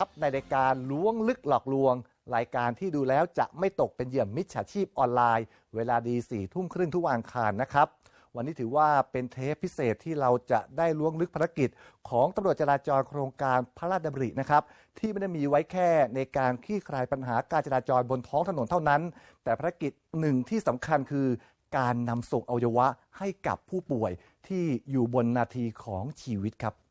ครับในรายการล้วงลึกหลอกลวง รายการที่ดูแล้วจะไม่ตกเป็นเหยื่อมิจฉาชีพออนไลน์ เวลาดีสี่ทุ่มครึ่งทุกวันอังคารนะครับ วันนี้ถือว่าเป็นเทปพิเศษที่เราจะได้ล้วงลึกภารกิจ ของตำรวจจราจรโครงการพระราชดำรินะครับ ที่ไม่ได้มีไว้แค่ในการคลี่คลายปัญหาการจราจรบนท้องถนนเท่านั้น แต่ภารกิจหนึ่งที่สำคัญคือการนำส่งอวัยวะให้กับผู้ป่วยที่อยู่บนนาทีของชีวิตครับ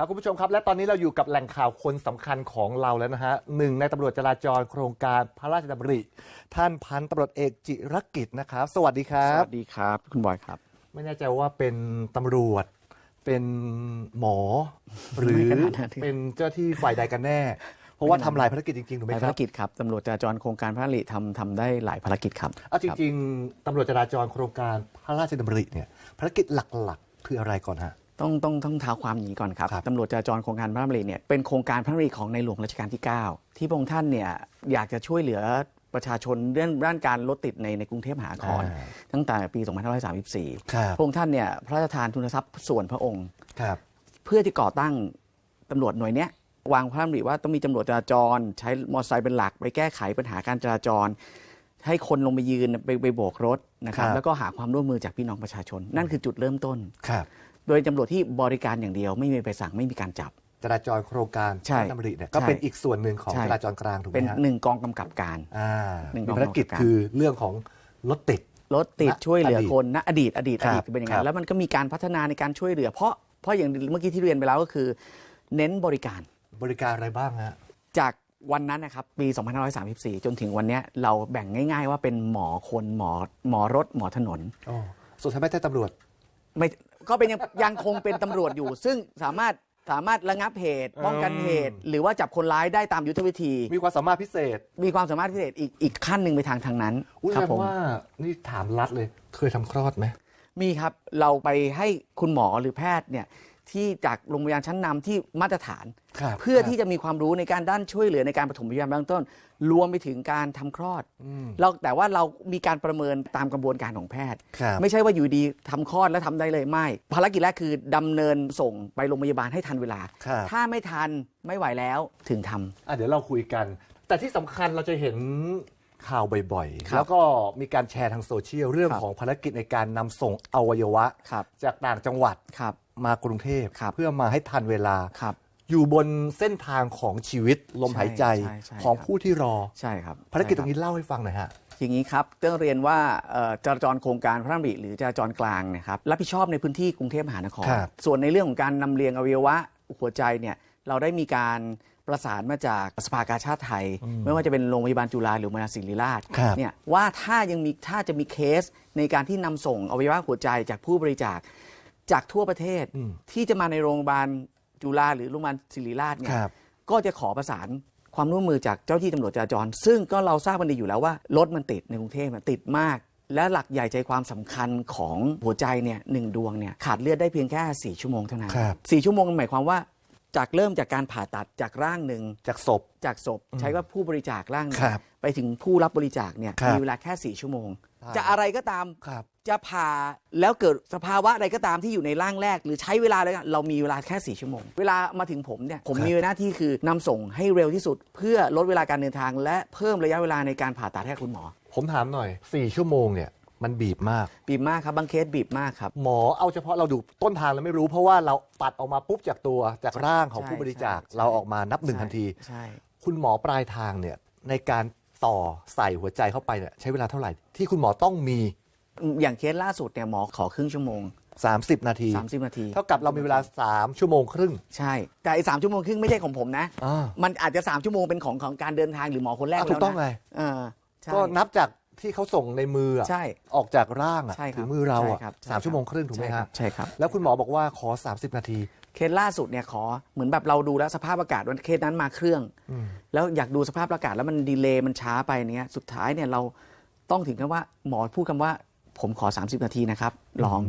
ครับคุณผู้ชมครับและตอนนี้เราอยู่กับแหล่งข่าวคนสำคัญของเราแล้วนะฮะหนึ่งในตำรวจจราจรโครงการพระราชดำริ ท่านพันตำรวจเอกจิรกิจนะครับ สวัสดีครัสบ วัสดีครับ คุณบอยครับ ไม่แน่ใจว่าเป็นตำรวจ เป็นหมอ หรือไม่ขนาดนั้น เป็นเจ้าที่ฝ่ายใดกันแน่ เพราะว่าทำหลายภารกิจจริงๆถูกไหมหลายคภารัรบกิจครับตำรวจจราจรโครงการพระราชทำทำได้หลายภารกิจครับเอาจครับริง ๆตำรวจจราจรโครงการพระราชดำริเนี่ยภารกิจหลักๆ คืออะไรก่อนฮะ ต้องต้องต้องเท้าความอย่างนี้ก่อนครับครับตำรวจจราจรโครงการพระราชดำริเนี่ยเป็นโครงการพระราชดำริของในหลวงรัชกาลที่ 9 ที่พระองค์ท่านเนี่ยอยากจะช่วยเหลือประชาชนเรื่องด้านการรถติดในในกรุงเทพมหานครอ่าตั้งแต่ปี 2534ครับพระองค์ท่านเนี่ยพระราชทานทุนทรัพย์ส่วนพระองค์ครับเพื่อที่ก่อตั้งตำรวจหน่วยเนี้ยวางพระราชดำริว่าต้องมีตำรวจจราจร ใช้มอเตอร์ไซค์เป็นหลัก ไปแก้ไขปัญหาการจราจร ให้คนลงไปยืนไปไปโบกรถนะครับครับแล้วก็หาความร่วมมือจากพี่น้องประชาชน นั่นคือจุดเริ่มต้นครับ โดยตำรวจที่บริการอย่างเดียว ไม่มีใบสั่งไม่มีการจับ จราจรโครงการใช่พระราชดำริเนี่ยก็ใช่เป็นอีกส่วนหนึ่งของใช่ จราจรกลางถูกไหมเป็นฮะหนึ่งกองกำกับการ อ่าหนึ่งมีกอง ภารกิจกำกับการคือเรื่องของรถติด รถติดณช่วยเหลืออดีตคนนะอดีตอดีตครัอบดีตเป็นอย่างนั้ครับนแล้วมันก็มีการพัฒนาในการช่วยเหลือ เพราะเพราะอย่างเมื่อกี้ที่เรียนไปแล้วก็คือ เน้นบริการ บริการอะไรบ้างฮะ จากวันนั้นนะครับปี 2534 จนถึงวันเนี้ยเราแบ่งง่าย ๆ ว่าเป็นหมอคนหมอหมอรถหมอถนนอ๋อสุดท้ายไม่ใช่ตำรวจ ไม่ ก็เป็นยังยังคงเป็นตำรวจอยู่ ซึ่งสามารถสามารถระงับเหตุป้องกันเหตุ หรือว่าจับคนร้ายได้ตามยุทธวิธี มีความสามารถพิเศษมีความสามารถพิเศษอีกอีกขั้นหนึ่งไปทางทางนั้นอุ้ยคแสรัดผงมว่านี่ถามรัดเลย เคยทำคลอดไหม มีครับเราไปให้คุณหมอหรือแพทย์เนี่ย ที่จากโรงพยาบาลชั้นนำที่มาตรฐานครับเพื่อที่จะมีความรู้ในการด้านช่วยเหลือในการปฐมพยาบาลเบื้องต้น รวมไปถึงการทำคลอดอืมเราแต่ว่าเรามีการประเมินตามกระบวนการของแพทย์ครับไม่ใช่ว่าอยู่ดีทำคลอดแล้วทำได้เลยไม่ ภารกิจแรกคือดำเนินส่งไปโรงพยาบาลให้ทันเวลาครับถ้าไม่ทันไม่ไหวแล้วถึงทำอะเดี๋ยวเราคุยกัน แต่ที่สำคัญเราจะเห็น ข่าวบ่อยครับๆแล้วก็มีการแชร์ทางโซเชียลเรื่องครับของภารกิจในการนำส่งอวัยวะ ครับจากต่างจังหวัดครับ มากรุงเทพครับเพื่อมาให้ทันเวลา ครับ อยู่บนเส้นทางของชีวิตลมหายใจใช่ใช่ของครับ ผู้ที่รอ ใช่ครับภารกิจตใช่รคบงนี้เล่าให้ฟังหน่อยฮะ อย่างนี้ครับต้องเรียนว่าเอ่อจราจรโครงการพระราชดำริหรือจราจรกลางเนะครับรับผิดชอบในพื้นที่กรุงเทพมหานคร ครับส่วนในเรื่องของการนำเรียงอวัยวะหัวใจเนี่ย เราได้มีการประสานมาจากสภากาชาติไทย ไม่ว่าจะเป็นโรงพยาบาลจุฬาหรือโรงพยาบาลศิริราชครับ เนี่ยว่าถ้ายังมีถ้าจะมีเคสในการที่นำส่งอวัยวะหัวใจจากผู้บริจาคจากทั่วประเทศอืมที่จะมาในโรงพยาบาลจุฬาหรือโรงพยาบาลศิริราชเนี่ยครับ ก็จะขอประสานความร่วมมือจากเจ้าที่ตำรวจจราจร ซึ่งก็เราทราบกันดีอยู่แล้วว่ารถมันติดในกรุงเทพมันติดมาก และหลักใหญ่ใจความสำคัญของหัวใจเนี่ยหนึ่งดวงเนี่ยขาดเลือดได้เพียงแค่ 4 ชั่วโมงเท่านั้นครับ สี่ชั่วโมงหมายความว่า จากเริ่มจากการผ่าตัดจากร่างหนึ่งจากศพ จากศพ ใช้ว่าผู้บริจาคร่างหนึ่งครับไปถึงผู้รับบริจาคเนี่ยครับ มีเวลาแค่ 4 ชั่วโมงครับจะอะไรก็ตามครับ จะผ่าแล้วเกิดสภาวะอะไรก็ตามที่อยู่ในร่างแรก หรือใช้เวลาอะไรก็เรามีเวลาแค่ 4 ชั่วโมง เวลามาถึงผมเนี่ยผมครับ มีหน้าที่คือนำส่งให้เร็วที่สุด เพื่อลดเวลาการเดินทาง และเพิ่มระยะเวลาในการผ่าตัดให้คุณหมอ ผมถามหน่อยสี่ชั่วโมงเนี่ย มันบีบมาก บีบมากครับบางเคสบีบมากครับ หมอเอาเฉพาะเราดูต้นทางเราไม่รู้ เพราะว่าเราตัดออกมาปุ๊บจากตัวจากร่างของใช่ผู้บริจาค ใช่ เราออกมานับหนึ่งทันที ใช่คุณหมอปลายทางเนี่ยในการต่อใส่หัวใจเข้าไปเนี่ยใช้เวลาเท่าไหร่ ที่คุณหมอต้องมีอย่างเคสล่าสุดเนี่ยหมอขอครึ่งชั่วโมง 30 นาที 30 นาที เท่ากับเรามีเวลา 3 ชั่วโมงครึ่ง ใช่ แต่ไอ้สามชั่วโมงครึ่งไม่ใช่ของผมนะ อ่ามันอาจจะ 3 ชั่วโมงเป็นของของการเดินทางหรือหมอคนแรกอะแล้วถูกต้องนะไงเออใช่ก็นับจาก ที่เขาส่งในมืออะใช่ออกจากร่างอะใช่ครับถึงมือเราอะใช่ครับสามชั่วโมงครึ่งถูกไหมใช่ครัฮะบใช่ครับ แล้วคุณหมอบอกว่าขอ 30 นาที เคสล่าสุดเนี่ยขอเหมือนแบบเราดูแล้วสภาพอากาศวันเคสนั้นมาเครื่องอืมแล้วอยากดูสภาพอากาศแล้วมันดีเลย์มันช้าไปเนี้ยสุดท้ายเนี่ยเราต้องถึงกับว่าหมอพูดคำว่า ผมขอ 30 นาทีนะครับ ลอง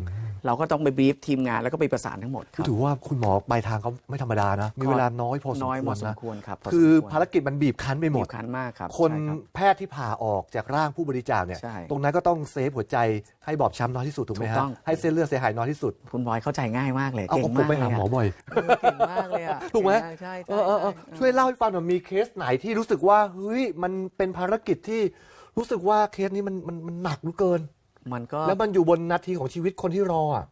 เราก็ต้องไปบรีฟทีมงานแล้วก็ไปประสานทั้งหมดคคือรับ ถือว่าคุณหมอปลายทางเขาไม่ธรรมดานะ มีเวลาน้อยพอสมน้อยคพวอรสมนะ ควรครับพสมคือวรภารกิจมันบีบคั้นไปหมดบีบคั้นมากครับคนใช่รับ แพทย์ที่ผ่าออกจากร่างผู้บริจาคเนี่ย ใช่ตรงนั้นก็ต้องเซฟหัวใจให้บอบช้ำน้อยที่สุดถูกไหมถูกฮะ ต้อง ให้เส้นเลือดเสียหายน้อยที่สุด คุณบอยเข้าใจง่ายมากเลยเอาเก่งผมมากไปเลยหาหมอบ่อยเออเก่งมากเลยอะถูกไหม ใช่ใช่เออเออเออใช่ช่วยเล่าให้ฟังหน่อยมีเคสไหนที่รู้สึกว่าเฮ้ยมันเป็นภารกิจที่รู้สึกว่าเคสนี้มันมันมันหนักเหลือเกิน มันก็แล้วมันอยู่บนนาทีของชีวิตคนที่รออะ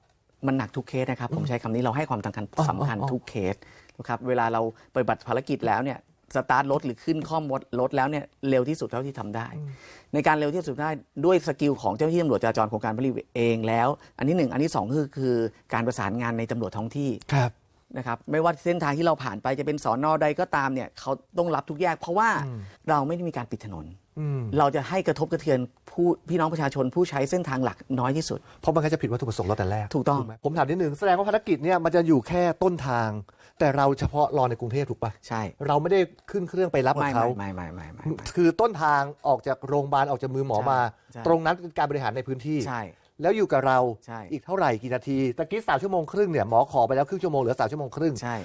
มันหนักทุกเคสนะครับ ผมใช้คำนี้เราให้ความสำคัญอ๋อสำคัญอ๋อทุกเคสนะครับเวลาเราปฏิบัติภารกิจแล้วเนี่ยสตาร์ทรถหรือขึ้นข้อมรถรถแล้วเนี่ยเร็วที่สุดเท่าที่ทำได้ ในการเร็วที่สุดได้ด้วยสกิลของเจ้าหน้าที่ตำรวจจราจรโครงการผลิตเองแล้ว อันที่หนึ่งอันที่สองคือคือการประสานงานในตำรวจท้องที่ ครับ นะครับไม่ว่าเส้นทางที่เราผ่านไปจะเป็นสอนอใดก็ตามเนี่ยเขาต้องรับทุกแยก เพราะว่าเราไม่ได้มีการปิดถนนอืม เราจะให้กระทบกระเทือนผู้พี่น้องประชาชนผู้ใช้เส้นทางหลักน้อยที่สุด เพราะมันก็จะผิดวัตถุประสงค์เราแต่แรกถูกต้องไหมผมถามนิดนึงแสดงว่าภารกิจเนี่ยมันจะอยู่แค่ต้นทาง แต่เราเฉพาะรอในกรุงเทพถูกปะใช่ เราไม่ได้ขึ้นเครื่องไปรับกับไม่เขาไม่ไม่ไม่ไม่ไม่ไม่คือต้นทางออกจากโรงพยาบาลออกจากมือหมอใช่มาใช่ตรงนั้นเป็นการบริหารในพื้นที่ใช่แล้วอยู่กับเราใช่อีกเท่าไหร่กี่นาทีตะกี้สามชั่วโมงครึ่งเนี่ยหมอขอไปแล้วครึ่งชั่วโมงเหลือสามชั่วโมงครึ่งใช่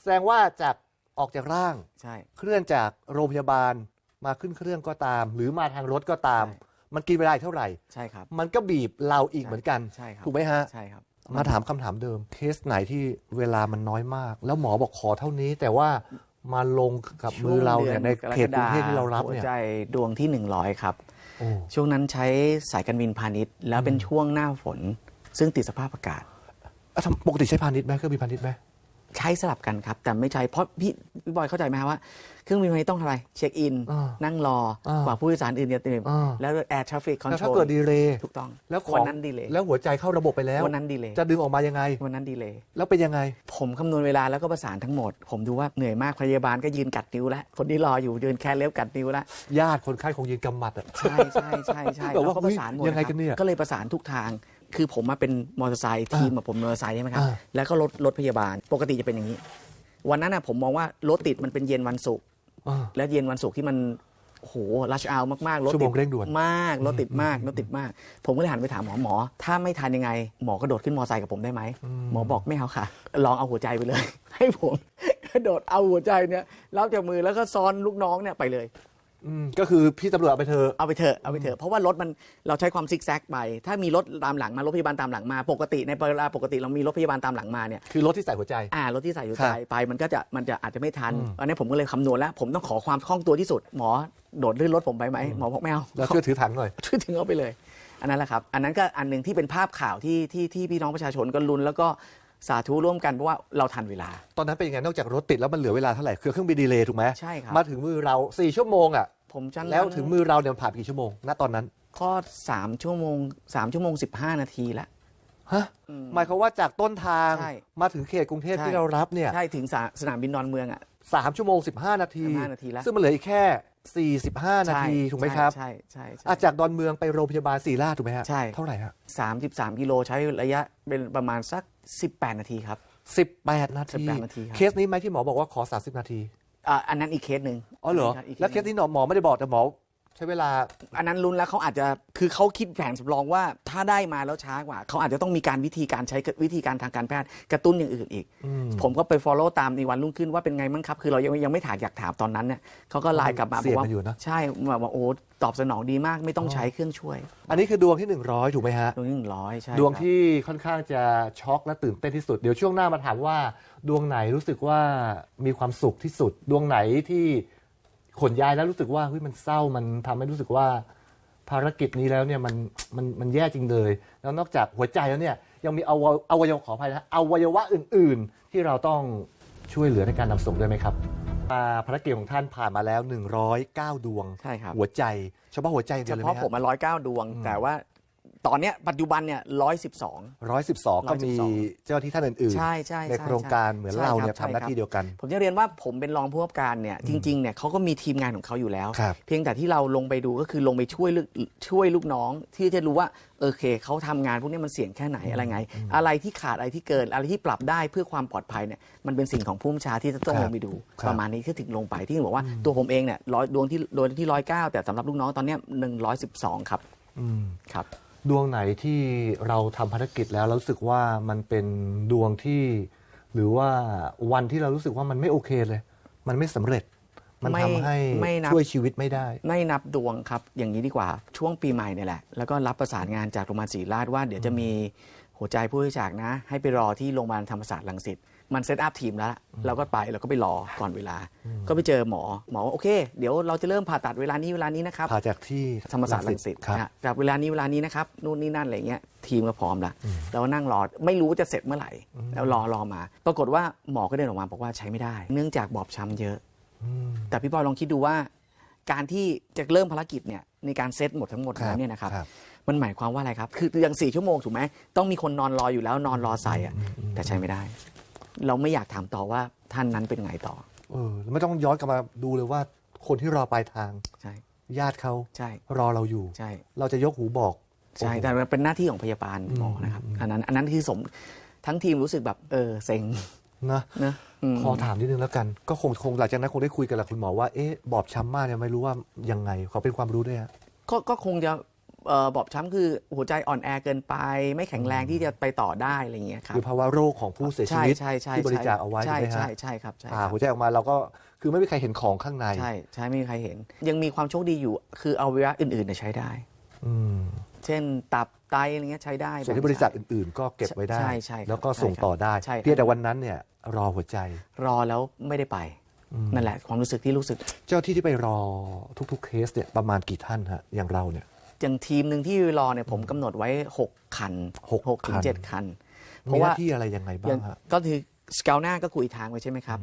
แสดงว่าจากออกจากร่างใช่เคลื่อนจากโรงพยาบาล มาขึ้นเครื่องก็ตาม หรือมาทางรถก็ตามใช่มันกินเวลาอีกเท่าไหร่ ใช่ครับ มันก็บีบเราอีกเหมือนกัน ใช่ครับถูกไหมฮะ ใช่ครับ มาถามคำถามเดิม เคสไหนที่เวลามันน้อยมาก แล้วหมอบอกขอเท่านี้ แต่ว่ามาลงกับมือเราเนี่ยในเขตกรุงเทพที่เรารับหัวเนี่ยใจดวงที่ 100 ครับโอ้ช่วงนั้นใช้สายการบินพาณิชย์ แล้วเป็นช่วงหน้าฝน ซึ่งติดสภาพอากาศอะทำปกติใช้พาณิชย์ไหมเครื่องบินพาณิชย์ไหม ใช้สลับกันครับ แต่ไม่ใช้เพราะพี่พี่บอยเข้าใจไหมครับว่า เครื่องบินพาณิชย์ต้องทำอะไรเช็คอิน อ่านั่งรออ่ากว่าผู้โดยสารอื่นจะเต็มอ่า แล้วแอร์ทราฟิกคอนแล้วโทรถ้าลเกิดดีเลย์ถูกต้องแล้วของวันนั้นดีเลยแล้วหัวใจเข้าระบบไปแล้ว วันนั้นดีเลยจะดึงออกมายังไง วันนั้นดีเลย แล้วเป็นยังไง ผมคำนวณเวลาแล้วก็ประสานทั้งหมด ผมดูว่าเหนื่อยมากพยาบาลก็ยืนกัดนิ้วแล้วคนที่รออยู่ยืนแค่เล็บกัดนิ้วแล้ว ญาติคนไข้คงยืนกำหมัดอะใช่ใช่ใช่ใช่แบบว่าแล้วก็ประสานหมดยังไงะครับกันเนี่ย ก็เลยประสานทุกทาง คือผมมาเป็นมอเตอร์ไซค์ทีมอะผมมอเตอร์ไซค์ใช่ไหมครับ อ่า แล้วก็รถรถพยาบาล ปกติจะเป็นอย่างนี้ วันนั้นนะผมมองว่ารถติดมันเป็นเย็นวันศุกร์ อ่า แล้วเย็นวันศุกร์ที่มันโอ้โหรัชอาวมากๆรถชั่วโมติงดเร่งด่วน มากรถติดมากรถติดมาก ผมก็เลยหันไปถามหมอหมอ ถ้าไม่ทันยังไง หมอกระโดดขึ้นมอเตอร์ไซค์กับผมได้ไหมหมอบอกไม่เอาค่ะ ลองเอาหัวใจไปเลย ให้ผม กระโดดเอาหัวใจเนี่ยรับจากมือแล้วก็ซ้อนลูกน้องเนี่ยไปเลย อืมก็คือพี่ตำรวจเอาไปเถอะ เอาไปเถอะเอาไปเถอะเพราะว่ารถมันเราใช้ความซิกแซกไป ถ้ามีรถตามหลังมารถพยาบาลตามหลังมา ปกติในเวลาปกติเรามีรถพยาบาลตามหลังมาเนี่ยคือรถที่ใส่หัวใจ อ่ารถที่ใส่อยู่ครับใจไปมันก็จะมันจะอาจจะไม่ทันอันนี้ผมก็เลยคำนวณแล้ว ผมต้องขอความคล่องตัวที่สุด หมอโดดลื่นรถผมไปไหมหมอบอกไม่เอาแล้วช่วยถือถังหน่อย ช่วยถึงเอาไปเลย อันนั้นแหละครับ อันนั้นก็อันหนึ่งที่เป็นภาพข่าวที่ที่ที่พี่น้องประชาชนก็ลุ้นแล้วก็ สาธุร่วมกันเพราะว่าเราทันเวลา ตอนนั้นเป็นยังไงนอกจากรถติดแล้วมันเหลือเวลาเท่าไหร่คือเครื่องบินดีเลย์ถูกไหมใช่ครับ มาถึงมือเราสี่ชั่วโมงอะผมจันแล้วถึงมือเราเนี่ยผ่านไปกี่ชั่วโมงณตอนนั้นก็สามชั่วโมงสามชั่วโมงสิบห้านาทีแล้วฮะหมายความว่าจากต้นทางใช่มาถึงเขตกรุงเทพใช่ ที่เรารับเนี่ยใช่ถึงสาสนามบินดอนเมืองอะ สามชั่วโมงสิบห้านาที 15นาทีแล้วซึ่งมันเหลืออีกแค่ สี่สิบห้านาทีถูกไหมครับใช่ใช่ใช่ อาจากดอนเมืองไปโรงพยาบาลศรีราชถูกไหมฮะใช่ เท่าไหร่ฮะสามสิบสามกิโลใช้ระยะเป็นประมาณสักสิบแปดนาทีครับสิบแปดนาที18นาทีครับ เคสนี้ไหมที่หมอบอกว่าขอสามสิบนาทีอ่าอันนั้นอีกเคสหนึ่งอ๋อเหรอ นนั้นกแล้วเคสนี้หมอหมอไม่ได้บอกแต่หมอ ใช้เวลา อันนั้นลุ้นแล้วเขาอาจจะคือเขาคิดแผนสำรองว่าถ้าได้มาแล้วช้ากว่า เขาอาจจะต้องมีการวิธีการใช้วิธีการทางการแพทย์กระตุ้นอย่างอื่นอีก ผมก็ไป follow ตามในวันรุ่งขึ้นว่าเป็นไงมั้งครับ คือเรายังยังไม่ถามอยากถามตอนนั้นเนี่ยเขาก็ไลน์กลับมาบเสี่อยกงว่ากันอยู่นะใช่บอกว่าโอ้ตอบสนองดีมากไม่ต้องใช้เครื่องช่วย อันนี้คือดวงที่ 100 ถูกไหมฮะ ดวงที่หนึ่งร้อยใช่ดวงครับที่ค่อนข้างจะช็อกและตื่นเต้นที่สุด เดี๋ยวช่วงหน้ามาถามว่า ดวงไหนรู้สึกว่ามีความสุขที่สุด ดวงไหนที่ ขนย้ายแล้วรู้สึกว่าเฮ้ยมันเศร้ามันทำให้รู้สึกว่า ภารกิจนี้แล้วเนี่ยมันมันมันแย่จริงเลย แล้วนอกจากหัวใจแล้วเนี่ยยังมีอวัยอวัยวะขออภัยนะอวัยวะอื่น ๆ ที่เราต้องช่วยเหลือในการนำส่งด้วยไหมครับอ่าภารกิจของท่านผ่านมาแล้ว 109 ดวง ใช่ครับ หัวใจ เฉพาะหัวใจอย่างเฉเดียวเลยไหพาะมผมมาร้อยเก้าดวง แต่ว่า ตอนเนี้ยปัจจุบันเนี่ยร้อยสิบสองร้อยสิบสองก็มี112เจ้าที่ท่านอื่นๆใช่ใช่ในใช่โครงการเหมือนใช่เราครับเนี่ยใช่ทำหน้าครับ ที่เดียวกัน ผมจะเรียนว่าผมเป็นรองผู้กำกับการเนี่ยจริงๆเนี่ยเขาก็มีทีมงานของเขาอยู่แล้ว ครับ เพียงแต่ที่เราลงไปดูก็คือลงไปช่วยลูกช่วยลูกน้อง ที่จะรู้ว่าโอเคเขาทำงานพวกนี้มันเสี่ยงแค่ไหนอะไรไง อะไรที่ขาดอะไรที่เกินอะไรที่ปรับได้เพื่อความปลอดภัยเนี่ยมันเป็นสิ่งของผู้บัญชาที่จะต้องครับลงไปดู ครับ ประมาณนี้ที่ถึงลงไปที่บอกว่าตัวผมเองเนี่ยร้อยดวงที่ดวงที่ร้อยเก้าแต่สำหรับลูกน้องตอนเนี้ยหนึ่งร้อยสิบสองครับอืม ครับ ดวงไหนที่เราทำภารกิจแล้วเรารู้สึกว่ามันเป็นดวงที่ หรือว่าวันที่เรารู้สึกว่ามันไม่โอเคเลย มันไม่สำเร็จ มันไม่ทำให้ไม่นับ ช่วยชีวิตไม่ได้ ไม่นับดวงครับ อย่างนี้ดีกว่าช่วงปีใหม่เนี่ยแหละ แล้วก็รับประสานงานจากโรงพยาบาลศรีราชว่าเดี๋ยวจะมีหัวใจผู้บริจาคนะ ให้ไปรอที่โรงพยาบาลธรรมศาสตร์ลังสิต มันเซตอัพทีมแล้ว เราก็ไปเราก็ไปรอก่อนเวลา ก็ไปเจอหมอหมอว่าโอเค เดี๋ยวเราจะเริ่มผ่าตัดเวลานี้เวลานี้นะครับผ่าจากที่ธรรมศาสตร์ลังสิตครับนะฮะจากเวลานี้เวลานี้นะครับนู่นนี่นั่นอะไรเงี้ยทีมก็พร้อมละเราก็นั่งรอไม่รู้ว่าจะเสร็จเมื่อไหร่ แล้วรอรอมา ปรากฏว่าหมอก็เดินออกมาบอกว่าใช้ไม่ได้ เนื่องจากบอบช้ำเยอะอืมแต่พี่บอยลองคิดดูว่า การที่จะเริ่มภารกิจเนี่ยในการเซตหมดทั้งหมดแล้วเนี่ยนะครับครับมันหมายความว่าอะไรครับ คืออย่างสี่ชั่วโมงถูกไหมต้องมีคนนอนรออยู่แล้วนอนรอใส่อะแต่ใช้ไม่ได้ เราไม่อยากถามต่อว่าท่านนั้นเป็นไงต่อ เออไม่ต้องย้อนกลับมาดูเลยว่าคนที่รอปลายทาง ใช่ ญาติเขาใช่ รอเราอยู่ ใช่ เราจะยกหูบอกใช่โอ้โห แต่มันเป็นหน้าที่ของพยาบาลหมอนะครับอืมอันนั้น อันนั้นคือสมทั้งทีมรู้สึกแบบเออเซ็งนะนะม ขอถามนิดนึงแล้วกัน ก็คงคงหลังจากนั้นคงได้คุยกันแหละคุณหมอว่าเอ๊ะบอบช้ำมากเนี่ยไม่รู้ว่ายังไงขอเป็นความรู้ด้วยฮะ ก็ก็คงจะเอ่อ บอบช้ำคือหัวใจอ่อนแอเกินไป ไม่แข็งแรงที่จะไปต่อได้อะไรอย่างเงี้ยครับคือภาวะโรคของผู้เสียชีใช่วิตใช่ใช่ที่บริจาคเอาไว้ใช่ถูกไหมใช่ฮะใช่ครับใช่ผ่าครับหัวใจออกมาเราก็คือไม่มีใครเห็นของข้างใน ใช่ใช่ไม่มีใครเห็น ยังมีความโชคดีอยู่ คืออวัยวะอื่นๆเนี่ยใช้ได้อืมเช่นตับไตอะไรเงี้ยใช้ได้ส่วนที่บริจาคอื่นๆ ก็เก็บไว้ได้ใช่ใช่ครับแล้วก็ส่งต่อได้ใช่ครับเพียงแต่วันนั้นเนี่ยรอหัวใจ รอแล้วไม่ได้ไปอืมนั่นแหละความรู้สึกที่รู้สึก เจ้าที่ที่ไปรอทุกๆเคสเนี่ยประมาณกี่ท่านฮะอย่างเราเนี่ย อย่างทีมหนึ่งที่รอเนี่ยผมกำหนดไว้ 6 คันหก6ถึงคัน7คัน เพมีราะหว่าน้าที่อะไรยังไงบ้าอย่างงฮะ ก็คือสเกลหน้าก็คุยทางไว้ใช่ไหมครับ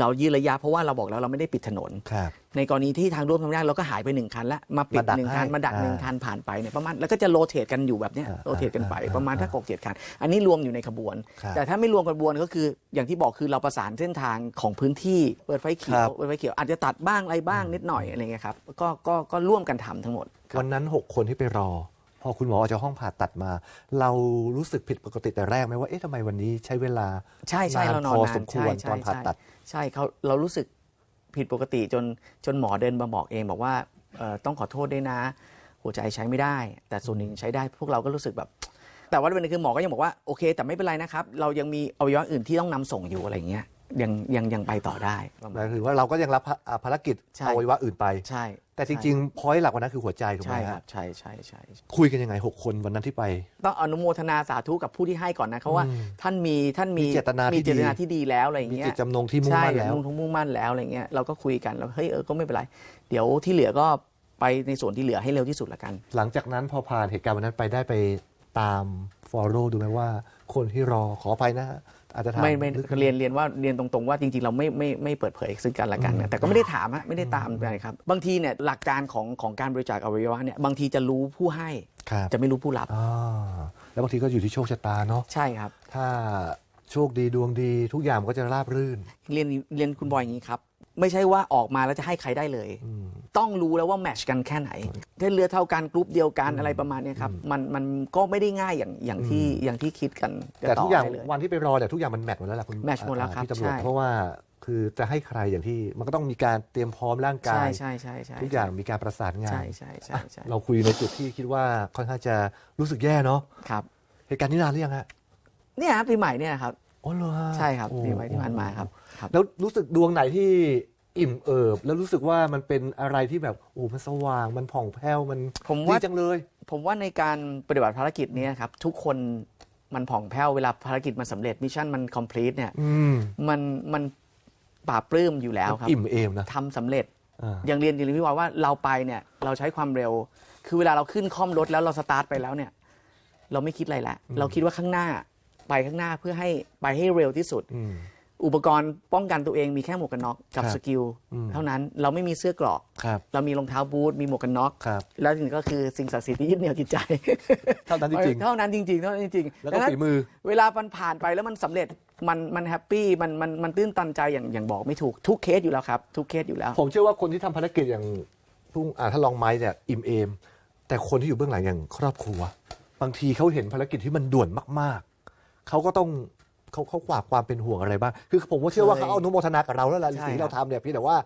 เรายืนระยะเพราะว่าเราบอกแล้วเราไม่ได้ปิดถนน ครับในกรณีที่ทางร่วมทำไม่ได้เราก็หายไปหนึ่งคันแล้วมาปิดมาดักหนึ่งคันให้มาดักหนึ่งอ่าคันผ่านไปเนี่ยประมาณแล้วก็จะโรเตทกันอยู่แบบเนี้ยอ่าโรเตทกันไปอ่าประมาณถ้าหกเจ็ดคัน อันนี้รวมอยู่ในขบวนครับแต่ถ้าไม่รวมขบวนก็คืออย่างที่บอกคือเราประสานเส้นทางของพื้นที่เปิดไฟเขียวครับเปิดไฟเขียวอาจจะตัดบ้างอะไรบ้างนิดหน่อยอะไรเงี้ยครับก็ก็ก็ร่วมกันทำทั้งหมดวันนั้น 6 คนที่ไปรอ พอคุณหมอออกจากห้องผ่าตัดมา เรารู้สึกผิดปกติแต่แรกไหมว่าเอ๊ะทำไมวันนี้ใช้เวลาใช่ใช่เรานอนพอนาสนมคใช่วรใช่ตอนผ่าใช่ตัดใช่เขาเรารู้สึกผิดปกติจนจนหมอเดินมาบอกเองบอกว่าเอ่อต้องขอโทษด้วยนะ หัวใจใช้ไม่ได้ แต่ส่วนหนึ่งใช้ได้พวกเราก็รู้สึกแบบ แต่ว่าประเด็นคือหมอก็ยังบอกว่าโอเค แต่ไม่เป็นไรนะครับ เรายังมีอวัยวะอื่นที่ต้องนำส่งอยู่อะไรเงี้ย ยังยังยังไปต่อได้ประหมาณมายถึงว่าเราก็ยังรับภาอ่าภารกิจใช่ อวัยวะอื่นไป ใช่แต่จริงๆพอยต์หลักวันนั้นคือหัวใจถูกไหใช่มครัฮะบใช่ใช่ใช่คุยกันยังไง 6 คนวันนั้นที่ไป ต้องอนุโมทนาสาธุกับผู้ที่ให้ก่อนนะเขาว่า อืมท่านมีท่านมีมีเจตนาที่มีเจตนาดีที่ดีแล้วอะไรมีเงี้จิยตจำนงที่มุ่งใช่มั่นแล้วมุ่งทุ่งมุ่งมั่นแล้วอะไรเงี้ยเราก็คุยกันแล้วเฮ้ยเออก็ไม่เป็นไร เดี๋ยวที่เหลือก็ไปในส่วนที่เหลือให้เร็วที่สุดละกัน หลังจากนั้นพอผ่านเหตุการณ์วันนั้นไปได้ไปตาม ฟอลโล่ดูไหมว่า คนที่รอขออภัยนะฮะอาจจะถามไม่ไม่ลึก เรียนเรียนว่าเรียนตรงๆว่าจริงๆ เราไม่ไม่ไม่เปิดเผยซึ่งกันและกันนะแต่ก็ไม่ได้ถามฮะไม่ได้ตามไปครับ บางทีเนี่ยหลักการของของการบริจาคอวัยวะเนี่ยบางทีจะรู้ผู้ให้ครับ จะไม่รู้ผู้รับ อ่าแล้วบางทีก็อยู่ที่โชคชะตาเนาะใช่ครับ ถ้าโชคดีดวงดีทุกอย่างมันก็จะราบรื่น เรียนเรียนคุณบอยอย่างนี้ครับ ไม่ใช่ว่าออกมาแล้วจะให้ใครได้เลยอืมต้องรู้แล้วว่าแมทชกันแค่ไหนถ้าเรือเท่ากันกรุ๊ปเดียวกันอะไรประมาณเนี้ยครับมันมันก็ไม่ได้ง่ายอย่างอย่างที่อย่างที่คิดกันจะแต่ต่ทุอกอย่างได้เลยวันที่ไปรอเนี่ยทุกอย่างมันแมทหมดแล้วล่ะคุณแมทช์หมดแล้วครับพี่ตำรวจใช่เพราะว่าคือจะให้ใครอย่างที่มันก็ต้องมีการเตรียมพร้อมร่างกาใช่ยใช่ใช่ใช่ทุกอย่างมีการประสานงานใช่ใช่ใช่ใช่เราคุยในจุดที่คิดว่าค่อนข้างจะรู้สึกแย่เนาะครับเหตุการณ์นี้นานหรือยังฮะเนี่ยครับปีใหม่เนี่ยครับ อ๋อเหรอฮะใช่ครับโอ้ปีใหม่ที่ผ่านมาครับครับแล้วรู้สึกดวงไหนที่อิ่มเอิบ แล้วรู้สึกว่ามันเป็นอะไรที่แบบโอ้มันสว่างมันผ่องแผ้วมันผมดีว่าจังเลย ผมว่าในการปฏิบัติภารกิจเนี้ครับ ทุกคนมันผ่องแผ้วเวลาภารกิจมันสำเร็จมิชชั่นมันคอมพลีทเนี่ยอืมมันมันปราบปลื้มอยู่แล้วครับอิ่มเอมนะทำสำเร็จ อ่า อย่างเรียนอย่างที่พี่ว่าว่าเราไปเนี่ยเราใช้ความเร็ว คือเวลาเราขึ้นคล่อมรถแล้วเราสตาร์ทไปแล้วเนี่ย เราไม่คิดอะไรแล้วเราคิดว่าข้างหน้า ไปข้างหน้าเพื่อให้ไปให้เร็วที่สุดอืมอุปกรณ์ป้องกันตัวเองมีแค่หมวกกันน็อกกับครับสกิลอืม เท่านั้นเราไม่มีเสื้อเกราะ ครับ เรามีรองเท้าบูทมีหมวกกันน็อก ครับ แล้วถึงก็คือสิ่งศักดิ์สิทธิ์ที่ยึดเหนี่ยวจิตใจเท่านั้นจริงเท่านั้นจริงๆเท่านั้นจริงๆๆแล้วดัก็งนั้น ฝีมือ เวลามันผ่านไปแล้วมันสำเร็จมันมันแฮปปี้มันมันมันตื้นตันใจอย่างอย่างบอกไม่ถูกทุกเคสอยู่แล้วครับ ทุกเคสอยู่แล้ว ผมเชื่อว่าคนที่ทำภารกิจอย่างพุ่งอ่าถ้าลองไม้เนี่ยอิ่มเอม แต่คนที่อยู่เบื้องหลังอย่างครอบครัว บางทีเขาเห็นภารกิจที่มันด่วนมากๆ เขาก็ต้องเขาเขาฝากความเป็นห่วงอะไรบ้าง คือผมว่าเชื่อว่าเคยเขาเอาอนุโมทนากับเราแล้วล่ะใช่สิ่งที่ครัเราบทำเนี่ยเพียงแต่ว่า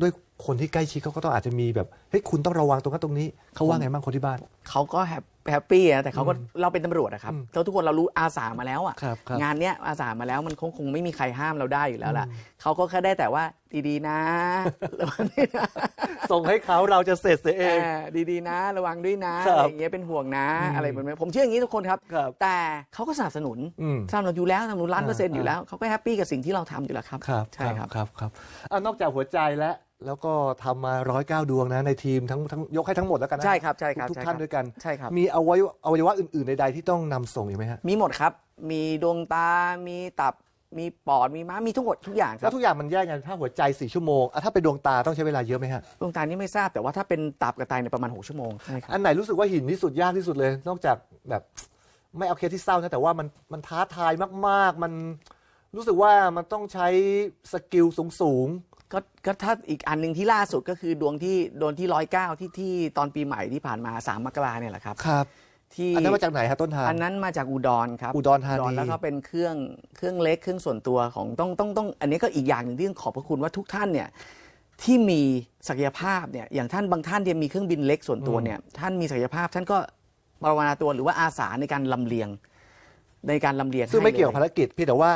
ด้วยคนที่ใกล้ชิดเขาก็ต้องอาจจะมีแบบเฮ้ยคุณต้องระวังตรงนั้นตรงนี้เขาว่าไงบ้างคนที่บ้าน เขาก็แฮปแฮปปี้นะแต่เขาก็เราเป็นตำรวจนะครับอืมแล้วทุกคนเรารู้อาสามาแล้วอะครับครับ งานเนี้ยอาสามาแล้วมันคงคงไม่มีใครห้ามเราได้อยู่แล้วล่ะเขาก็แค่ได้แต่ว่าดีๆ นะระวังด้วยนะส่งให้เขาเราจะเสร็จเสียเอง เออดีๆนะ ระวังด้วยนะครับอะไรอย่างเงี้ยเป็นห่วงนะอะไรแบบนี้ผมเชื่ออย่างนี้ทุกคนครับ ครับ แต่เขาก็สนับสนุนอืม สนับสนุนอยู่แล้วสนับสนุนล้านเปอร์เซ็นต์อยู่อ่าแล้วเขาก็แฮปปี้กับสิ่งที่เราทำอยู่แล้วครับ ครับใช่ครับ ครับครับอะนอกจากหัวใจแล้ว แล้วก็ทำมาร้อยเก้าดวงนะในทีมทั้งทั้งยกให้ทั้งหมดแล้วกันนะใช่ครับใช่ครับทุกใช่ๆครับ ท่านด้วยกัน ใช่ครับ มีอวัยวะอวัยวะอื่นๆใดๆที่ต้องนำส่งอีกไหมฮะมีหมดครับ มีดวงตา มีตับ มีปอด มีม้ามมีทุกหมดทุกอย่างคแล้รัวบทุกอย่างมันแยกกันถ้าหัวใจสี่ชั่วโมงอะถ้าเป็นดวงตาต้องใช้เวลาเยอะไหมฮะดวงตานี่ไม่ทราบแต่ว่าถ้าเป็นตับกับไตในยประมาณ 6 ชั่วโมงใช่ครับ อันไหนรู้สึกว่าหินที่สุดยากที่สุดเลย นอกจากแบบ ไม่เอาเคสที่เศร้านะแต่ว่ามันมันท้าทายมากๆ มันรู้สึกว่ามันต้องใช้สกิลสูง ก็ก็ถ้าอีกอันหนึ่งที่ล่าสุดก็คือดวงที่โดนที่ร้อยเก้าที่ที่ตอนปีใหม่ที่ผ่านมาสามมกราเนี่ยแหละครับๆครับ ที่อันนั้นมาจากไหนฮะต้นทาง อันนั้นมาจากอุดรครับอุดรธานี แล้วก็เป็นเครื่องเครื่องเล็กเครื่องส่วนตัวของต้องต้องต้อง อันนี้ก็อีกอย่างหนึ่งที่ต้องขอบพระคุณว่าทุกท่านเนี่ยที่มีศักยภาพเนี่ยอย่างท่านบางท่านที่มีเครื่องบินเล็กส่วนตัวเนี่ยท่านมีศักยภาพ ท่านก็ปรวนาตัวหรือว่าอาสาในการลำเลียงในการลำเลียงซึ่งไม่ให้เกี่ยวกับลภารกิจเพียงแต่ว่า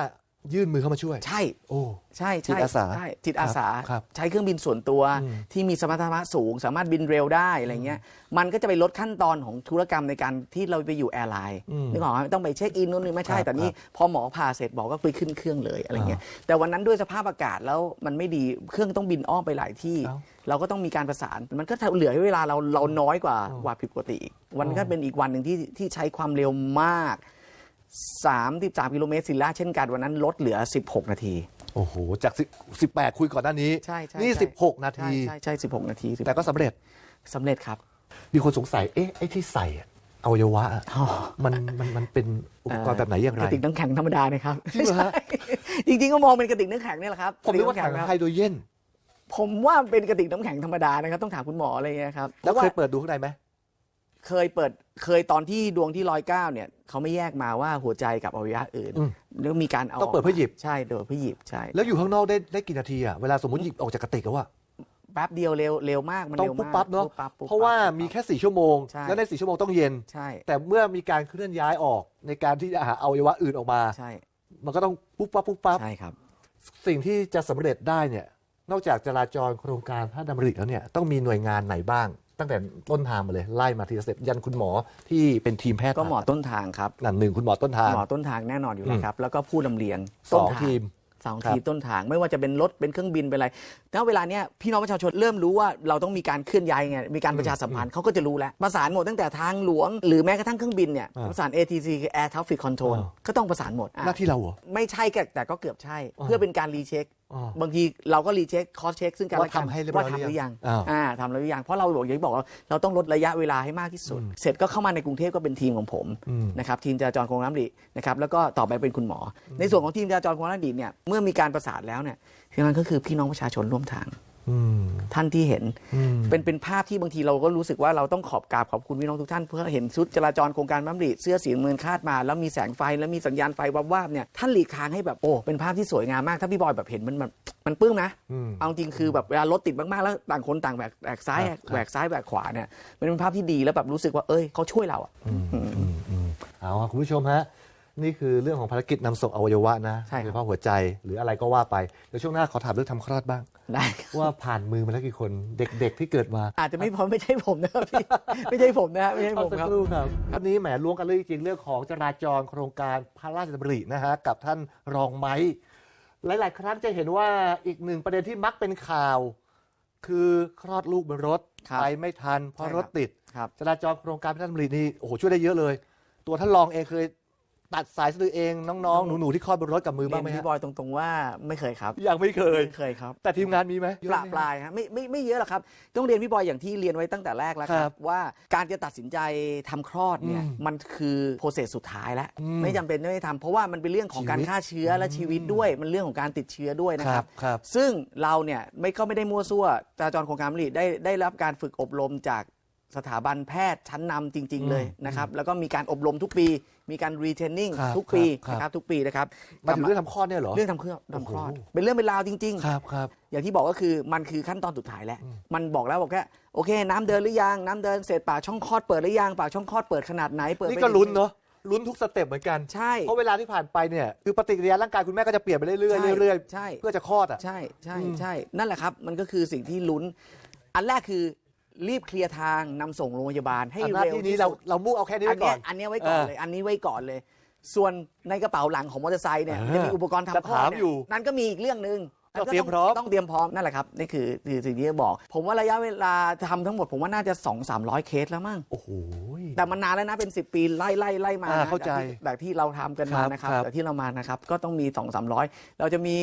ยื่นมือเข้ามาช่วย ใช่ โอ้ ใช่จิใช่ตอาสาใช่จิตอาสาครับใช้เครื่องบินส่วนตัวอืม ที่มีสมรรถนะสูง สามารถบินเร็วได้อะไรเงี้ยมันก็จะไปลดขั้นตอนของธุรกรรมในการที่เราไปอยู่แอร์ไลน์อืมนึกออกไหมต้องไปเช็คอินนู่นนี่ไม่ใช่ ครับแต่นี่ครับพอหมอผ่าเสร็จบอกก็ไปขึ้นเครื่องเลยอะไรเงี้ยแต่วันนั้นด้วยสภาพอากาศแล้วมันไม่ดีเครื่องต้องบินอ้อมไปหลายที่ เอ้า เราก็ต้องมีการประสาน มันก็เหลือให้เวลาเราเราน้อยกว่าอ๋อกว่าผิดปกติอีกวันนั้นก็อ๋อเป็นอีกวันหนึ่งที่ที่ใช้ความเร็วมาก 33กิโลเมตรสิล่าเช่นกันวันนั้นลดเหลือ 16 นาที โอ้โห จากสิบแปดคุยก่อนหน้านี้ ใช่ใช่นี่ ใช่สิบหกนาใช่ที ใช่ใช่สิบหกนาที10แต่ก็สำเร็จ สำเร็จครับ มีคนสงสัย เอ๊ะ ไอ้ที่ใส่อะอวัยวะอะมันมันมันเป็นอุปกรณ์แบบไหนอย่างกไร ระติกน้ำแข็งธรรมดานะครับจริงเหรอฮะ ใช่จริงๆก็มองเป็นกระติกน้ำแข็งนี่แหละครับผมนึกว่าถังระติน้ำไฮแข็ครับโดรเจนผมว่าเป็นกระติกน้ำแข็งธรรมดานะครับ ต้องถามคุณหมออะไรเงี้ยครับแล้วพราะา เคยเปิดดูข้างในไหม เคยเปิดเคยตอนที่ดวงที่ร้อยเก้าเนี่ยเขาไม่แยกมาว่าหัวใจกับอวัยวะอื่นอืมแล้วมีการเอาต้องเปิดเพื่อหยิบ ใช่เปิดเพื่อหยิบใช่ แล้วอยู่ข้างนอกได้ได้กี่นาทีอะเวลาสมมติหยิบออกจากกระติกแล้วอะแป๊บเดียวเร็วเร็วมากมันต้องเร็วปุ๊บมากปั๊บเนาะปุ๊ปั๊บปุ๊บเพราะว่าปั๊บ มีแค่สี่ชั่วโมง ใช่ แล้วในสี่ชั่วโมงต้องเย็น ใช่แต่เมื่อมีการเคลื่อนย้ายออกในการที่จะหาอวัยวะอื่นออกมา ใช่มันก็ต้องปุ๊บปั๊บปุ๊บปั๊บใช่ครับ สิ่งที่จะสำเร็จได้เนี่ยนอกจากจราจรโครงการพระดำริแล้วเนี่ยต้องมีหน่วยงานไหนบ้าง ตั้งแต่ต้นทางมาเลยไล่มาทีละสเต็ปยันคุณหมอที่เป็นทีมแพทย์ก็หมอต้นทางครับนั่นหนึ่งคุณหมอต้นทางหมอต้นทางแน่นอนอยู่แล้วครับ แล้วก็ผู้ลำเลียงสองต้นทาทีม สองครับทีมต้นทางไม่ว่าจะเป็นรถเป็นเครื่องบินเป็นอะไรณเวลาเนี้ยพี่น้องประชาชนเริ่มรู้ว่าเราต้องมีการเคลื่อนย้ายไงมีการประชาสัมพันธ์เขาก็จะรู้แล้วประสานหมดตั้งแต่ทางหลวง หรือแม้กระทั่งเครื่องบินเนี่ยอ่าประสาน ATC คือ Air Traffic Control อ่า ก็ต้องประสานหมดอะหน้าที่เราเหรอ ไม่ใช่แกแต่ก็เกือบใช่อ่าเพื่อเป็นการรีเช็ค อ่าบางทีเราก็รีเช็คคอสเช็คซึ่งกันและว่ากันทำให้เรียบร้อยว่าทำหรือยังหรือยังอ่าทำแล้วหรือยังเพราะเราบอกอย่างที่บอกว่าเราต้องลดระยะเวลาให้มากที่สุด เสร็จก็เข้ามาในกรุงเทพก็เป็นทีมของผมอืม นะครับทีมจราจรโครงน้ำดีนะครับแล้วก็ต่อไปเป็นคุณหมออในส่วนของทีมจราจรโครงน้ำดีเนี่ยเมื่อมีการประสานแล้วเนี่ยที่นั้นก็คือพี่น้องประชาชนร่วมทางอืม ท่านที่เห็นอืมเป็นเป็นภาพที่บางทีเราก็รู้สึกว่าเราต้องขอบกราบขอบคุณพี่น้องทุกท่านเพื่อเห็นชุดจราจรโครงการน้ำดีเสื้อสีน้ำเงินคาดมา แล้วมีแสงไฟแล้วมีสัญญาณไฟวับวาบเนี่ยท่านหลีกทางให้แบบโอ้เป็นภาพที่สวยงามมากถ้าพี่บอยแบบเห็นมันมันมันปลื้มนะอืมเอาจริงคือแบบเวลารถติดมากๆแล้วต่างคนต่างแหวกแหวกซ้ายครับแหวกซ้ายแหวกขวาเนี่ยมันเป็นภาพที่ดีแล้วแบบรู้สึกว่าเอ้ยเขาช่วยเราอะอืมอืมอืมเอาล่ะคุณผู้ชมฮะ นี่คือเรื่องของภารกิจนำส่งอวัยวะนะใช่ครับ โดยเฉพาะหัวใจหรืออะไรก็ว่าไปเดี๋ยวช่วงหน้าขอถามเรื่องทำคลอดบ้าง ได้ครับว่าผ่านมือมาแล้วกี่คนเด็กๆที่เกิดมาอาจจะไม่พอไม่ใช่ผมนะครับพี่ ไม่ใช่ผมนะฮะไม่ใช่เอาผมสักครับครู่ครับวันนี้แหมล้วงกันเลยจริงๆเรื่องของจราจรโครงการพระราชดำรินะฮะกับท่านรองไม้หลาย ๆ ครั้งจะเห็นว่าอีกหนึ่งประเด็นที่มักเป็นข่าว คือคลอดลูกบนรถครับไปไม่ทันเพราะใช่รครับ ถติด ครับ จราจรโครงการพระราชดำรินี่โอ้โหช่วยได้เยอะเลย ตัวท่านรองเองเคย ตัดสายสะดือเองน้องๆ หนูๆที่คลอดบนรถกับมือเรีบ้ายงนไหมฮะพี่บอยตรงๆว่าไม่เคยครับยังไม่เคย ไม่เคยครับ แต่ทีมงานมีไหมปลาปลายฮะไม่ไม่ไม่เยอะหรอกครับ ต้องเรียนพี่บอยอย่างที่เรียนไว้ตั้งแต่แรกแล้วคครัรับบว่าการจะตัดสินใจทำคลอดเนี่ยอืมมันคือโปรเซสสุดท้ายแล้ว อืมไม่จำเป็นต้องทำเพราะว่ามันเป็นเรื่องของการชีวิตฆ่าเชื้อและชีวิตด้วย มันเรื่องของการติดเชื้อด้วยนะคครัรับบครับซึ่งเราเนี่ยไม่ก็ไม่ได้มั่วซั่วจราจรโครงการผลิตได้ได้รับการฝึกอบรมจาก สถาบันแพทย์ชั้นนำจริงอืมๆเลยนะครับ แล้วก็มีการอบรมทุกปี มีการรีเทนนิ่งครับทุกปีครับ นะครับทุกปีนะครับมาถึงเรื่องทำคลอดเนี่ยเหรอ เรื่องทำเครื่องทำคลอดโอ้โห เป็นเรื่องเป็นราวจริง ๆ ครับครับ อย่างที่บอกก็คือมันคือขั้นตอนสุดท้ายแล้ว อืม มันบอกแล้วบอกแค่โอเค น้ำเดินหรือยังน้ำเดินเสร็จปากช่องคลอดเปิดหรือยังปากช่องคลอดเปิดขนาดไหนเปิดนี่ไปก็ลุ้นเนาะลุ้นทุกสเต็ปเหมือนกัน ใช่เพราะเวลาที่ผ่านไปเนี่ยคือปฏิกิริยาร่างกายคุณแม่ก็จะเปลี่ยนไปเรื่อยๆใช่เรื่อยใช่ ๆเพื่อจะคลอดอะ ใช่ใช่อืม ใช่ นั่นแหละครับ มันก็คือสิ่งที่ลุ้น อันแรกคือ รีบเคลียร์ทางนำส่งโรงพยาบาลให้อันหน้าเร็วที่นี้ที่เราสุดเรามุ่งเอาแค่นี้อัไว้นก่เนี้อยน อันเนี้ยไว้ก่อนเออเลย อันนี้ไว้ก่อนเลย ส่วนในกระเป๋าหลังของมอเตอร์ไซค์เนี่ยเออจะมีอุปกรณ์จะทำคลอถามดเนี่อยู่นั่นก็มีอีกเรื่องหนึ่งต้องเตรียมพร้อม ต้องเตรียมพร้อมนั่นแหละครับนี่คือคือสิ่งที่จะบอก ผมว่าระยะเวลาทำทั้งหมดผมว่าน่าจะ2 3 0 0 เคสแล้วมั้ง โอ้โห แต่มันนานแล้วนะเป็น 10 ปีไล่ไล่ไล่มาอ่านะเข้าใจแบบที่แบบที่เราทำกันมาครับนะครับครับแต่ที่เรามานะครับ ก็ต้องมี 2 3 0 0 เราจะมี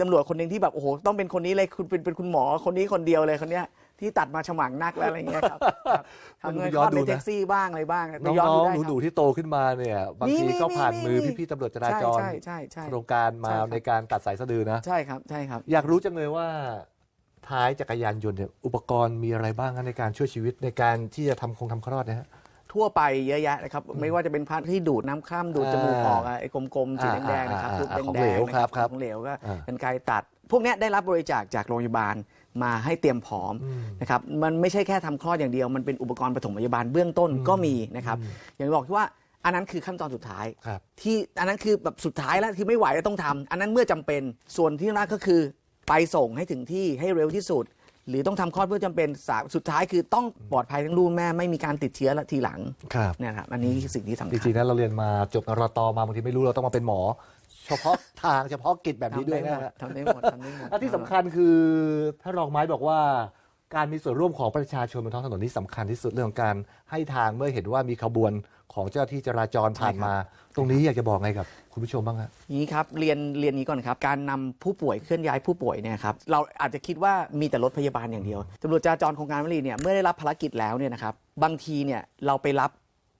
ตำรวจคนหนึ่งที่แบบ โอ้โห ต้องเป็นคนนี้เลยคุณเป็นเป็นคุณหมอคนนี้คนเดียวเลยคนเนี้ย ที่ตัดมาฉมังนักแล้วอะไรเงี้ยครับครับทำเงินคลอดในแท็กซี่บ้างอะไรบ้างไปน้ย้อนอดูงได้ๆครับหนูๆที่โตขึ้นมาเนี่ยบางมีทีมีก็ผ่านมีมือมีพี่ๆตำรวจจราจรใช่ใช่ใช่โครงการมาใช่ครับในการตัดสายสะดือนะ ใช่ครับใช่ครับ อยากรู้จังเลยว่าท้ายจักรยานยนต์เนี่ยอุปกรณ์มีอะไรบ้างครับในการช่วยชีวิตในการที่จะทำคงทำคลอดเนะฮะทั่วไปเยอะแยะนะครับ ไม่ว่าจะเป็นพัดที่ดูดน้ำข้ามดูดจมูกออกอะไอ้กลมๆสีอ่าแดงๆนะครับอ่าลูกอ่าของแดเหลงวๆครับครับของเหลวก็อ่าเป็นไกรตัด พวกเนี้ยได้รับบริจาคจากโรงพยาบาล มาให้เตรียมพร้อมอืมนะครับมันไม่ใช่แค่ทำคลอดอย่างเดียว มันเป็นอุปกรณ์ปฐมพยาบาลเบื้องต้นอืมก็มีนะครับอืมอย่างที่บอกว่าอันนั้นคือขั้นตอนสุดท้ายครับที่อันนั้นคือแบบสุดท้ายแล้วคือไม่ไหวแล้วต้องทำอันนั้นเมื่อจำเป็นส่วนที่น่าก็คือไปส่งให้ถึงที่ให้เร็วที่สุด หรือต้องทำคลอดเพื่อจำเป็นสาสุดท้ายคือต้องปลอดภัยทั้งลูกแม่ไม่มีการติดเชื้อและทีหลังครับเนี่ยครับอันนี้คือสิ่งที่สำจคัญริงๆนะเราเรียนมาจบนรตมาบางทีไม่รู้เราต้องมาเป็นหมอ เฉพาะทางเฉพาะกิจแบบนี้ด้วยทำได้หมนะฮะทำได้หมดทำได้หมดและที่สำคัญคือถ้ารองไม้บอกว่า การมีส่วนร่วมของประชาชนบนท้องถนนนี่สำคัญที่สุดเรื่องของการให้ทางเมื่อเห็นว่ามีขบวนของเจ้าหน้าที่จราจรผ่านมา ตรงนี้อยากจะบอกไงกับคุณผู้ชมบ้างฮะนี้ครับเรียนเรียนนี้ก่อนครับ การนำผู้ป่วยเคลื่อนย้ายผู้ป่วยเนี่ยครับเราอาจจะคิดว่ามีแต่รถพยาบาลอย่างเดียวตำรวจจราจรโครงการวลีเนี่ยเมื่อได้รับภารกิจแล้วเนี่ยนะครับบางทีเนี่ยเราไปรับ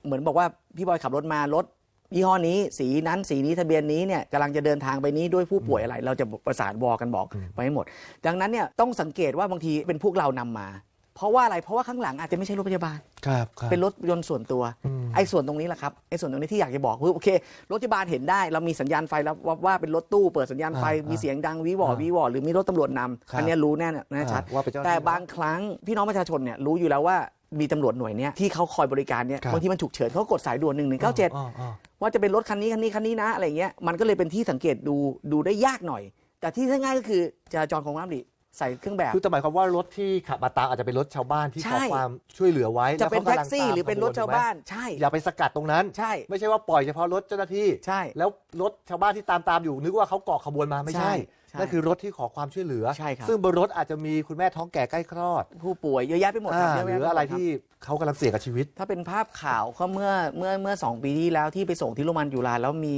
เหมือนบอกว่าพี่บอยขับรถมารถ ยี่ห้อนี้สีนั้นสีนี้ทะเบียนนี้เนี่ยกำลังจะเดินทางไปนี้ด้วยผู้ป่วยอะไร เราจะประสานวอกันบอกไปให้หมด ดังนั้นเนี่ยต้องสังเกตว่าบางทีเป็นพวกเรานำมา เพราะว่าอะไรเพราะว่าข้างหลังอาจจะไม่ใช่รถพยาบาลครับครับเป็นรถยนต์ส่วนตัวอืมไอ้ส่วนตรงนี้แหละครับไอ้ส่วนตรงนี้ที่อยากจะบอกคือโอเครถพยาบาลเห็นได้เรามีสัญญาณไฟแล้วว่าว่าเป็นรถตู้เปิดสัญญาณไฟอ่ามีมีเสียงดังวิวออ่าวิวอหรือมีรถตำรวจนำครับอันเนี้ยรู้แน่แน่ชัดอ่าว่าเป็นเจ้าหน้าที่แต่บางครั้งพี่น้องประชาชนเนี่ยรู้อยู่แล้วว่า มีตำรวจหน่วยเนี้ยที่เขาคอยบริการเนี่ยครับ บางทีมันฉุกเฉินเขาก็กดสายด่วนหนึ่งหนึ่งเก้าเจ็ด อ๋ออ๋อ ว่าจะเป็นรถคันนี้คันนี้คันนี้นะอะไรเงี้ยมันก็เลยเป็นที่สังเกตดูดูได้ยากหน่อย แต่ที่ง่ายก็คือจราจรของน้ำดิ ใส่เครื่องแบบ คือแต่หมายความว่ารถที่ขับมาตามอาจจะเป็นรถชาวบ้านที่ใช่ ขอความช่วยเหลือไว้จะเป็นล้วแท็ขากำลังซี่ตมหรือเป็นรถชาวบ้าน ใช่ อย่าไปสกัดตรงนั้น ใช่ ไม่ใช่ว่าปล่อยเฉพาะรถเจ้าหน้าที่ ใช่ แล้วรถชาวบ้านที่ตามตามๆอยู่นึกว่าเขาเกาะขบวนมาไม่ใช่ใช่ใช่นั่นคือรถที่ขอความช่วยเหลือ ใช่ครับ ซึ่งบนรถอาจจะมีคุณแม่ท้องแก่ใกล้คลอดผู้ป่วยเยอะแยะไปหมดคอ่ารับเยอะหแยะรือปหมดอะไรคบ ที่เขากำลังเสี่ยงกับชีวิต ถ้าเป็นภาพข่าวก็เมื่อเมื่อเมื่อสองปีที่แล้วที่ไปส่งที่โรงพยาบาลจุฬาแล้วมี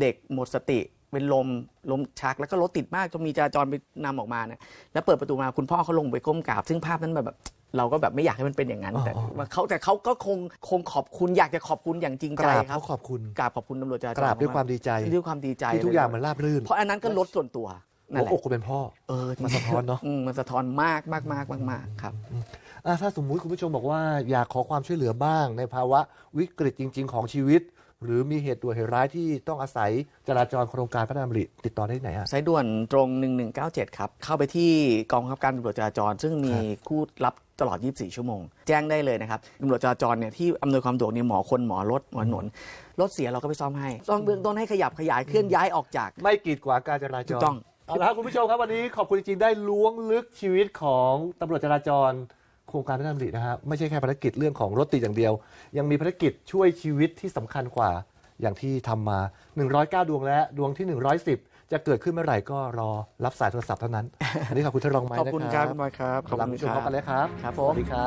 เด็กหมดสติ เป็นลมลมชักแล้วก็รถติดมากจนมีจราจรไปนำออกมาเนี่ยแล้วเปิดประตูมาคุณพ่อเขาลงไปก้มกราบ ซึ่งภาพนั้นแบบเราก็แบบไม่อยากให้มันเป็นอย่างนั้นอ๋อแต่อ๋อว่าเขาแต่เขาก็คงคงขอบคุณอยากจะขอบคุณอย่างจริงกใจราบครับเขาขอบคุณกราบขอบคุณตำรวจจราจกรราบด้วยความดีใจด้วยความดีใจที่ทุกอย่างมันราบรื่น เพราะอันนั้นก็รถส่วนตัวนั่นหัวแหละอกคนเป็นพ่อเออมันสะท้อนเนาะอืมมันสะท้อนมากมากมากมากมากครับอะถ้าสมมุติคุณผู้ชมบอกว่าอยากขอความช่วยเหลือบ้างในภาวะวิกฤตจริง ๆ ของชีวิต หรือมีเหตุด่วนเหตุร้ายที่ต้องอาศัยจราจรโครงการพระนามริติดต่อได้ที่ไหนอะสายด่วนตรง 1197 ครับ เข้าไปที่กองบังคับการตำรวจจราจร ซึ่งมีครับคู่รับตลอด 24 ชั่วโมง แจ้งได้เลยนะครับตำรวจจราจรเนี่ยที่อำนวยความสะดวกเนี่ยหมอคนหมอรถหมอถนนรถเสียเราก็ไปซ่อมให้ซ่อมเบื้องต้นให้ขยับขยายเคลื่อนย้ายออกจากไม่กีดขวางการจราจถูรกต้อง เอาละครับคุณผู้ชมครับวันนี้ขอบคุณจริงๆได้ล้วงลึกชีวิตของตำรวจจราจร โครงการพระนามรินะฮะไม่ใช่แค่ภารกิจเรื่องของรถติดอย่างเดียว ยังมีภารกิจช่วยชีวิตที่สำคัญกว่าอย่างที่ทำมา 109 ดวงและดวงที่ 110 จะเกิดขึ้นเมื่อไหร่ก็รอรับสายโทรศัพท์เท่านั้น อันนี้ขอบคุณท่านรองไม้ขนะอบคุณคครัรับบคุณบอยครับขอบลาคุคุณณผู้ชมครัเข้ากันเลยครับครับสผมวัสดีครับ